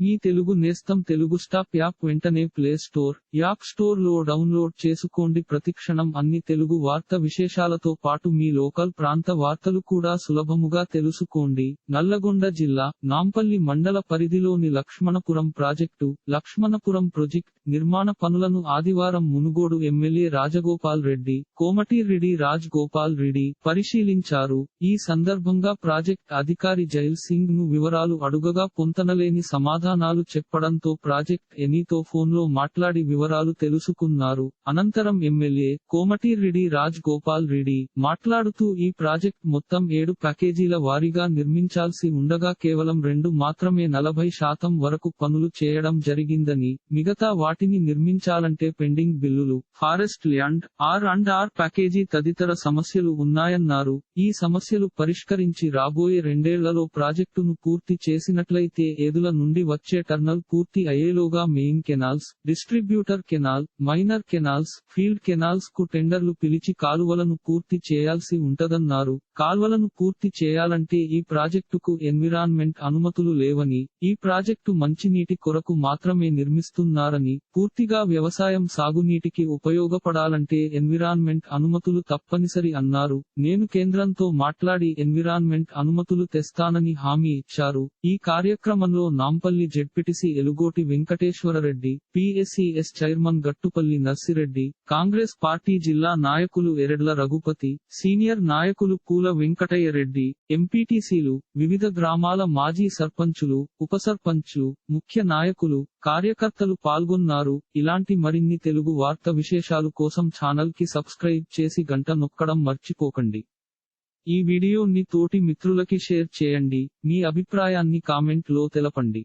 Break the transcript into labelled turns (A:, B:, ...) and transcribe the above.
A: మీ తెలుగు నేస్తం Telugu stop app వెంటనే play store app స్టోర్లో డౌన్లోడ్ చేసుకోండి. ప్రతిక్షణం అన్ని తెలుగు వార్త విశేషాలతో పాటు మీ లోకల్ ప్రాంత వార్తలు కూడా సులభముగా తెలుసుకోండి. నల్లగొండ జిల్లా నాంపల్లి మండల పరిధిలోని లక్ష్మణపురం ప్రాజెక్టు లక్ష్మణపురం ప్రాజెక్ట్ నిర్మాణ పనులను ఆదివారం మునుగోడు ఎమ్మెల్యే రాజగోపాల్ రెడ్డి కోమటిరెడ్డి రాజ్ గోపాల్ రెడ్డి పరిశీలించారు. ఈ సందర్భంగా ప్రాజెక్ట్ అధికారి జైల్ సింగ్ను వివరాలు అడుగగా పొంతనలేని సమాధానం సమాధానాలు చెప్పడంతో ప్రాజెక్ట్ ఎనీతో ఫోన్లో మాట్లాడి వివరాలు తెలుసుకున్నారు. అనంతరం ఎమ్మెల్యే కోమటిరెడ్డి రాజ్ గోపాల్ రెడ్డి మాట్లాడుతూ ఈ ప్రాజెక్ట్ మొత్తం ఏడు ప్యాకేజీల వారీగా నిర్మించాల్సి ఉండగా కేవలం రెండు మాత్రమే నలభై శాతం వరకు పనులు చేయడం జరిగిందని మిగతా వాటిని నిర్మించాలంటే పెండింగ్ బిల్లులు forest land R and R package తదితర సమస్యలు ఉన్నాయన్నారు. ఈ సమస్యలు పరిష్కరించి రాబోయే రెండేళ్ళలో ప్రాజెక్టును పూర్తి చేసినట్లయితే ఏదుల నుండి వచ్చే టర్నల్ పూర్తి అయ్యేలోగా main canals distributor canal minor canals field కెనాల్స్కు టెండర్లు పిలిచి కాలువలను పూర్తి చేయాల్సి ఉంటదన్నారు. కాల్వలను పూర్తి చేయాలంటే ఈ ప్రాజెక్టుకు ఎన్విరాన్మెంట్ అనుమతులు లేవని ఈ ప్రాజెక్టు మంచినీటి కొరకు మాత్రమే నిర్మిస్తున్నారని పూర్తిగా వ్యవసాయం సాగునీటికి ఉపయోగపడాలంటే ఎన్విరాన్మెంట్ అనుమతులు తప్పనిసరి అన్నారు. నేను కేంద్రంతో మాట్లాడి ఎన్విరాన్మెంట్ అనుమతులు తెస్తానని హామీ ఇచ్చారు. ఈ కార్యక్రమంలో Nampally ZPTC Yelugoti Venkateswarreddy PSCS chairman Gattupalli Narsireddy Congress party జిల్లా నాయకులు ఎరెడ్ల రఘుపతి సీనియర్ నాయకులు పూల వెంకటయ్య రెడ్డి ఎంపీటీసీలు వివిధ గ్రామాల మాజీ సర్పంచులు ఉపసర్పంచులు ముఖ్య నాయకులు కార్యకర్తలు పాల్గొన్నారు. ఇలాంటి మరిన్ని తెలుగు వార్త విశేషాలు కోసం ఛానల్కి సబ్స్క్రైబ్ చేసి గంట నొక్కడం మర్చిపోకండి. ఈ వీడియోని తోటి మిత్రులకి షేర్ చేయండి. మీ అభిప్రాయాన్ని కామెంట్లో తెలపండి.